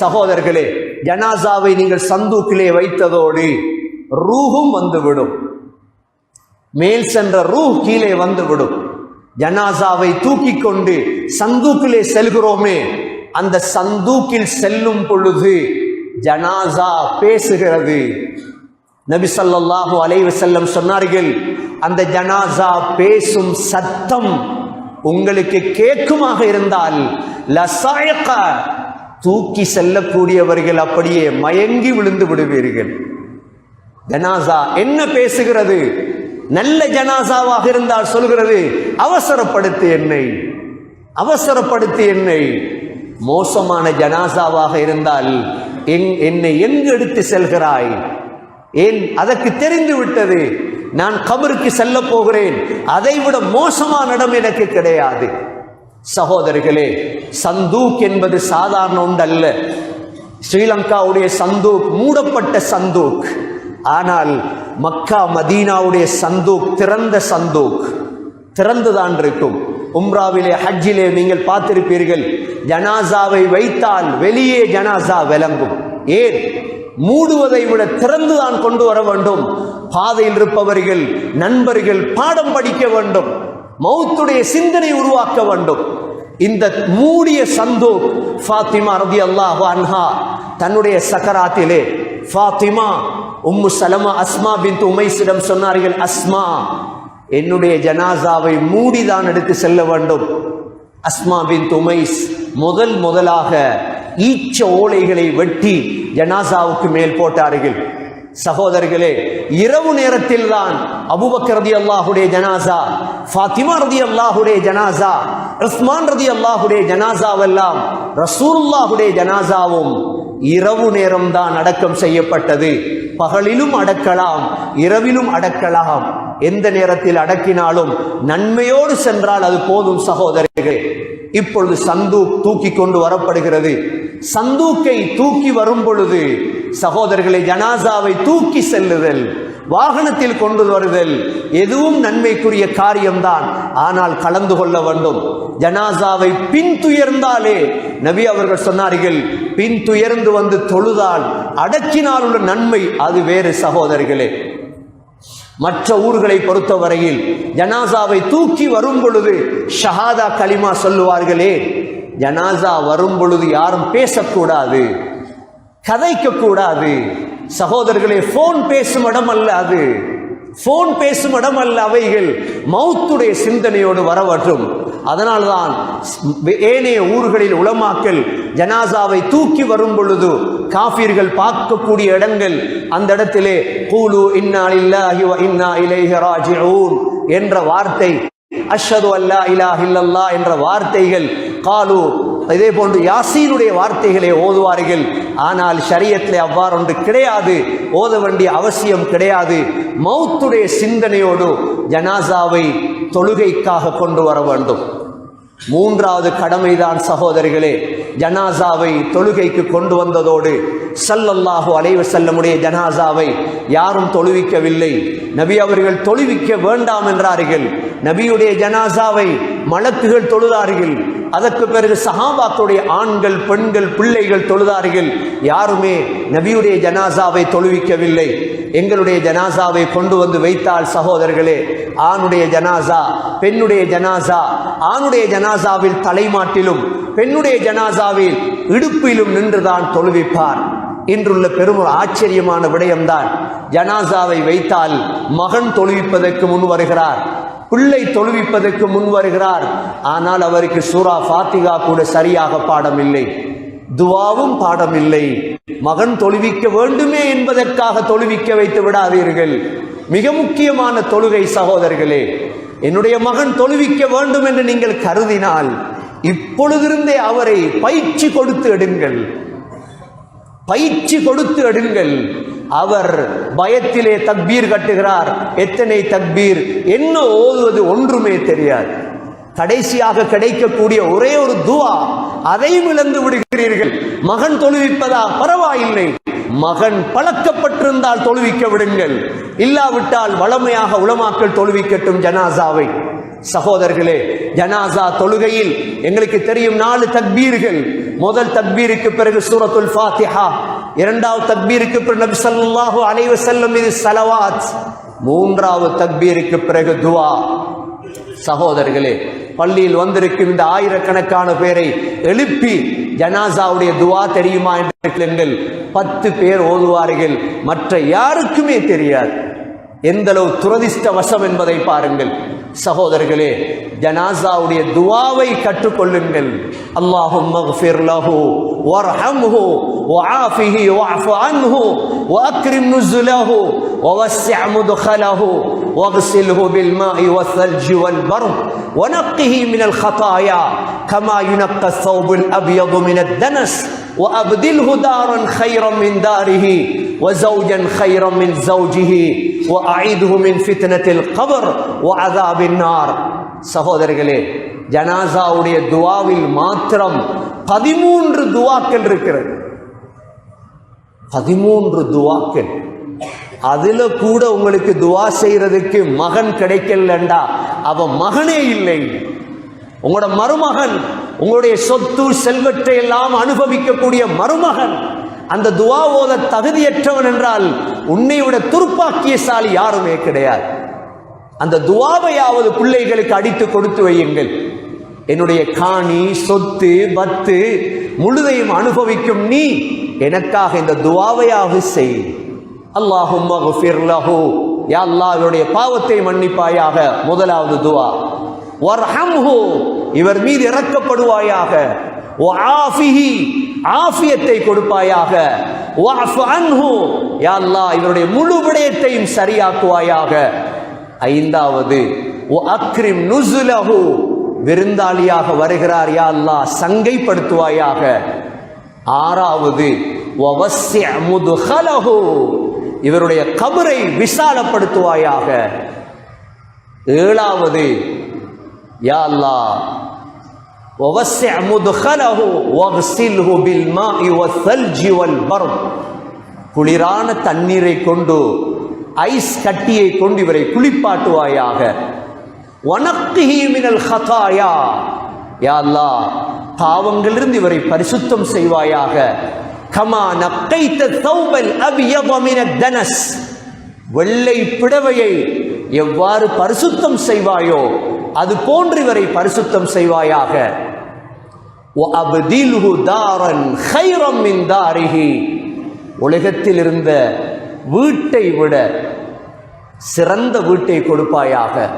சகோதரர்களே ஜனாசாவை நீங்கள் சந்தூக்கிலே வைத்ததோடு ரூஹும் வந்துவிடும். மேல் சென்ற ரூஹ் கீழே வந்துவிடும். ஜனாசாவை தூக்கி கொண்டு சந்தூக்கிலே செல்கிறோமே அந்த சந்தூக்கில் செல்லும் பொழுது ஜனாசா பேசுகிறது. நபி சல்லாஹு அலைவு செல்லம் சொன்னார்கள் அந்த ஜனாசா பேசும் சத்தம் உங்களுக்கு கேட்குமாக இருந்தால் லசாயக தூக்கி செல்லக்கூடியவர்கள் அப்படியே மயங்கி விழுந்து விடுவீர்கள். ஜனாசா என்ன பேசுகிறது? நல்ல ஜனாசாவாக இருந்தால் சொல்கிறது அவசரப்படுத்து என்னை அவசரப்படுத்து என்னை. மோசமான ஜனாசாவாக இருந்தால் என் என்னை எங்கு எடுத்து செல்கிறாய்? ஏன்? அதற்கு தெரிந்து விட்டது. நான் கபருக்கு செல்ல போகிறேன். அதைவிட மோசமான இடம் எனக்கு கிடையாது. சகோதரர்களே சந்தூக் என்பது சாதாரண ஒன்றல்ல ஸ்ரீலங்காவுடைய சந்தூக் மூடப்பட்ட சந்தூக். ஆனால் மக்கா மதீனாவுடைய சந்தூக் திறந்த சந்தூக். திறந்துதான் இருக்கும். உம்ராவிலே ஹஜ்ஜிலே நீங்கள் பார்த்திருப்பீர்கள் ஜனாசாவை வைத்தால் வெளியே ஜனாசா விளங்கும். ஏன்? மூடுவதை விட திறந்துதான் கொண்டு வர வேண்டும். பாதையில் இருப்பவர்கள் நண்பர்கள் பாடம் படிக்க வேண்டும். மௌத்துடைய சிந்தனை உருவாக்க வேண்டும். இந்த மூடிய சந்து ஃபாத்திமா ரதி அல்லாஹு அன்ஹா தன்னுடைய சக்கராத்திலே ஃபாத்திமா உம்மு சலமா அஸ்மா பின் உமைசிடம் சொன்னார்கள் அஸ்மா என்னுடைய ஜனாசாவை மூடிதான் எடுத்து செல்ல வேண்டும். அஸ்மா பின் உமைஸ் முதல் முதலாக ஈச்ச ஓலைகளை வெட்டி ஜனாசாவுக்கு மேல் போட்டார்கள். சகோதரர்களே இரவு நேரத்தில் தான் அபுபக்கர் ரதி அல்லாஹுடைய ஜனாசா ஃபாத்திமா ரதி அல்லாஹுடைய ஜனாசா உஸ்மான் ரதி அல்லாஹுடைய ஜனாசாவெல்லாம் ரசூல்லாஹுடைய ஜனாசாவும் இரவு நேரம் தான் அடக்கம் செய்யப்பட்டது. பகலிலும் அடக்கலாம் இரவிலும் அடக்கலாம். எந்த நேரத்தில் அடக்கினாலும் நன்மையோடு சென்றால் அது போதும் சகோதரர்களே இப்பொழுது சந்தூக் தூக்கி கொண்டு வரப்படுகிறது. சந்தூக்கை தூக்கி வரும் பொழுது சகோதரர்களை ஜனாசாவை தூக்கி செல்லுதல் வாகனத்தில் கொண்டு வருதல் எதுவும் நன்மைக்குரிய காரியம்தான். ஆனால் கலந்து கொள்ள வேண்டும். ஜனாசாவை பின் துயர்ந்தாலே நபி அவர்கள் சொன்னார்கள் பின் துயர்ந்து வந்து தொழுதால் அடக்கினால் உள்ள நன்மை அது வேறு சகோதரர்களே. மற்ற ஊர்களை பொறுத்தவரையில் ஜனாசாவை தூக்கி வரும் பொழுது ஷஹாதா கலிமா சொல்லுவார்களே ஜனாசா வரும் பொழுது யாரும் பேசக்கூடாது. கதைக்க கூடாது சகோதரர்களே போன் பேசும் இடம் அல்ல அது. போன் பேசும் இடம் அல்ல அவைகள். மௌத்துடைய சிந்தனையோடு வரவற்றும். அதனால்தான் ஏனைய ஊர்களில் உளமாக்கல் ஜனாசாவை தூக்கி வரும் பொழுது காஃபிர்கள் பார்க்கக்கூடிய இடங்கள் அந்த இடத்திலே கூலு இன்னா இல்லாஹி இன்னா இலைஹி ராஜிஊன் என்ற வார்த்தை அஷ்ஹது அல்லா இலா இல்லல்லா என்ற வார்த்தைகள் காலு இதே போன்று யாசீனுடைய வார்த்தைகளை ஓதுவார்கள். ஆனால் ஷரியத்தில் அவ்வாறு ஒன்று கிடையாது. ஓத வேண்டிய அவசியம் கிடையாது. மௌத்துடைய சிந்தனையோடு ஜனாசாவை தொழுகைக்காக கொண்டு வர வேண்டும். மூன்றாவது கடமைதான் சகோதரிகளே ஜனாசாவை தொழுகைக்கு கொண்டு வந்ததோடு சல்லல்லாஹு அலைவ செல்லமுடைய ஜனாசாவை யாரும் தொழுவிக்கவில்லை. நபி அவர்கள் தொழுவிக்க வேண்டாம் என்றார்கள். நபியுடைய ஜனாசாவை மலக்குகள் தொழுதார்கள். அதற்கு பிறகு சஹாபாக்களுடைய ஆண்கள் பெண்கள் பிள்ளைகள் தொழுதார்கள் யாருமே நபியுடைய ஜனாசாவை தொழுவிக்கவில்லை. எங்களுடைய ஜனாசாவை கொண்டு வந்து வைத்தால் சகோதரர்களே ஆணுடைய ஜனாசா பெண்ணுடைய ஜனாசா ஆணுடைய ஜனாசாவில் தலைமாட்டிலும் பெண்ணுடைய ஜனாசாவில் இடுப்பிலும் நின்றுதான் தொழுவிப்பார். இன்றுள்ள பெரும் ஆச்சரியமான விடயம்தான் ஜனாசாவை வைத்தால் மகன் தொழுவிப்பதற்கு முன் வருகிறார். பிள்ளை தொழுவிப்பதற்கு முன் வருகிறார். ஆனால் அவருக்கு சூரா ஃபாத்திகா கூட சரியாக பாடம் இல்லை துவாவும் பாடம் இல்லை மகன் தொழுவிக்க வேண்டுமே என்பதற்காக தொழுவிக்க வைத்து விடாதீர்கள். மிக முக்கியமான தொழுகை சகோதரர்களே என்னுடைய மகன் தொழுவிக்க வேண்டும் என்று நீங்கள் கருதினால் இப்பொழுதிருந்தே அவரை பயிற்சி கொடுத்து எடுங்கள். பயிற்சி கொடுத்து எடுங்கள். அவர் பயத்திலே தக்பீர் கட்டுகிறார். எத்தனை தக்பீர்? என்ன ஓதுவது ஒன்றுமே தெரியாது. கடைசியாக கிடைக்கக்கூடிய ஒரே ஒரு துவா அதையும் இழந்து விடுகிறீர்கள். மகன் தொழுவிப்பதா? பரவாயில்லை. மகன் பழக்கப்பட்டிருந்தால் தொழுவிக்க விடுங்கள். இல்லாவிட்டால் வளமையாக உளமாக்கல் தொழுவிக்கட்டும் ஜனாசாவை. சகோதரர்களே ஜனாசா தொழுகையில் எங்களுக்கு தெரியும் நாலு தக்பீர்கள். முதல் தக்பீருக்கு பிறகு சூரத்துல் ஃபாத்திஹா. இரண்டாவது தக்பீருக்கு பிறகு நபி ஸல்லல்லாஹு அலைஹி செல்லும் இது சலவாத். மூன்றாவது தக்பீருக்கு பிறகு துவா. சகோதரர்களே பள்ளியில் வந்திருக்கும் இந்த ஆயிரக்கணக்கான பேரை எழுப்பி ஜனாசாவுடைய துவா தெரியுமா என்று கேளுங்கள். பத்து பேர் ஓதுவார்கள் மற்ற யாருக்குமே தெரியாது. எந்த அளவு துரதிஷ்ட வசம் என்பதை பாருங்கள். சகோதரர்களே ஜனாசாவுடைய துவாவை கற்றுக்கொள்ளுங்கள் அல்லாஹும் மக்ஃபிர் லஹு வர்ஹம்ஹு وعافه واعف عنه واكرم نزله ووسع مدخله واغسله بالماء والثلج والبرد ونقه من الخطايا كما ينقى الثوب الابيض من الدنس وابدله دارا خيرا من داره وزوجا خيرا من زوجه واعيده من فتنه القبر وعذاب النار சகோதரர்களே ஜனாசாவுடைய துவாவில் மாத்திரம் பதிமூன்று துவாக்கள் இருக்கிறது. பதிமூன்று துவாக்கள். அதில் கூட உங்களுக்கு துவா செய்யறதுக்கு மகன் கிடைக்கலண்டா? அவன் மகனே இல்லை. உங்களோட மருமகன் உங்களுடைய சொத்து செல்வத்தை எல்லாம் அனுபவிக்கக்கூடிய மருமகன் அந்த துவா ஓத தகுதியற்றவன் என்றால் உன்னை விட துருப்பாக்கியசாலி யாருமே கிடையாது. அந்த துவாவையாவது பிள்ளைகளுக்கு அடித்து கொடுத்து வையுங்கள். என்னுடைய காணி சொத்து பத்து முழுதையும் அனுபவிக்கும் நீ எனக்காக இந்த துவாவையாக செய். அல்லாஹும் லஹு. யா அல்லாஹ் இவருடைய பாவத்தை மன்னிப்பாயாக முதலாவது துவா. வர்ஹம்ஹு. இவர் மீது இறக்கப்படுவாயாக. ஆஃபிஹி ஆஃபியத்தை கொடுப்பாயாக. வஅஃபு அன்ஹு. யா அல்லாஹ் இவருடைய முழு விடயத்தையும் சரியாக்குவாயாக. ஐந்தாவது அக்ரிம் நுசுலஹு விருந்தாளியாக வருகிறார் யா அல்லா சங்கைப்படுத்துவாயாக. ஆறாவது இவருடைய கபரை விசாலப்படுத்துவாயாக. ஏழாவது யா அல்லா குளிரான தண்ணீரை கொண்டு ஐஸ் கட்டியை கொண்டு இவரை குளிப்பாட்டுவாயாக. வனக்குஹீமினல் ஹதாயா. யா அல்லா பாவங்களிலிருந்து இவரை பரிசுத்தம் செய்வாயாக. கமா நக்கைத்த தௌபல் அபியபமின தனஸ். வெள்ளை பிடவையை எவ்வாறு பரிசுத்தம் செய்வாயோ அது போன்று இவரை பரிசுத்தம் செய்வாயாக. உலகத்தில் இருந்த வீட்டை விட சிறந்த வீட்டை கொடுப்பாயாக.